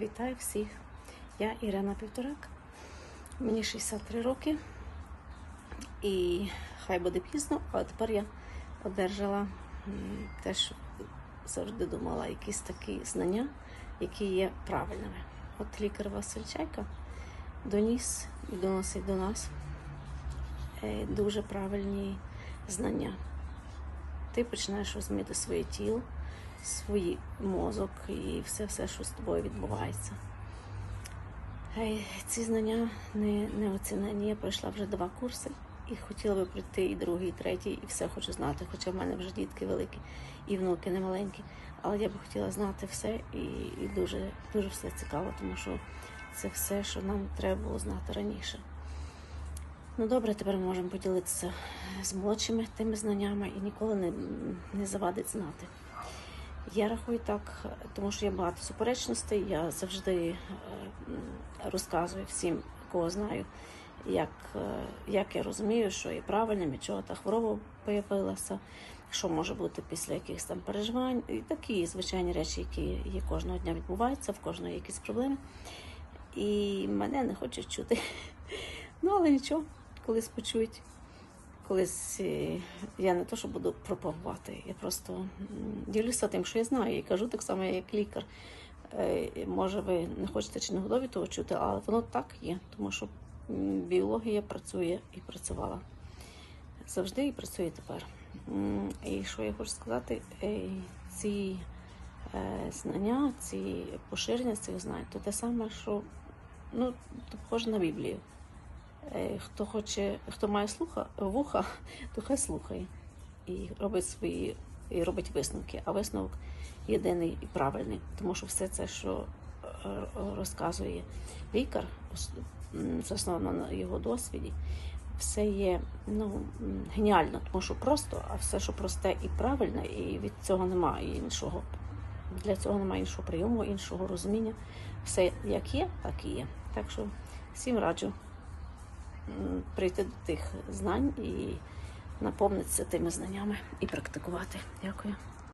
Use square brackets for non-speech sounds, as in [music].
Вітаю всіх! Я Ірина Півторак, мені 63 роки, і хай буде пізно, але тепер я одержала м, те, що завжди думала, якісь такі знання, які є правильними. От лікар Василь Чайка доніс і доносить до нас е, дуже правильні знання. Ти починаєш розуміти своє тіло, свій мозок і все, все, що з тобою відбувається. Ці знання не, не оцінені. Я пройшла вже два курси і хотіла би пройти і другий, і третій, і все хочу знати. Хоча в мене вже дітки великі і внуки не маленькі. Але я б хотіла знати все і, і дуже, дуже все цікаво, тому що це все, що нам треба було знати раніше. Ну добре, тепер ми можемо поділитися з молодшими тими знаннями і ніколи не, не завадить знати. Я рахую так, тому що є багато суперечностей. Я завжди е, розказую всім, кого знаю, як, е, як я розумію, що є правильним, від чого та хвороба появилася, що може бути після якихось там переживань, і такі звичайні речі, які є кожного дня відбуваються, в кожного є якісь проблеми. І мене не хочуть чути. [laughs] Ну, але нічого, колись почують. Колись е, я не то, що буду пропагувати, я просто ділюся тим, що я знаю, і кажу так само, як лікар. Е, Може, ви не хочете чи не готові того чути, але воно так є, тому що біологія працює і працювала завжди і працює тепер. І що я хочу сказати, е, ці знання, ці поширення цих знань, то те саме, що ну, похоже на Біблію. Е, Хто хоче, хто має слуха, вуха, [laughs] то хай слухає і робить свої і робить висновки. А висновок єдиний і правильний, тому що все це, що е, розказує лікар, засновано на його досвіді, все є ну, геніально, тому що просто, а все, що просте і правильне, і від цього немає іншого. Для цього немає іншого прийому, іншого розуміння. Все як є, так і є. Так що всім раджу прийти до тих знань і наповнитися тими знаннями і практикувати. Дякую.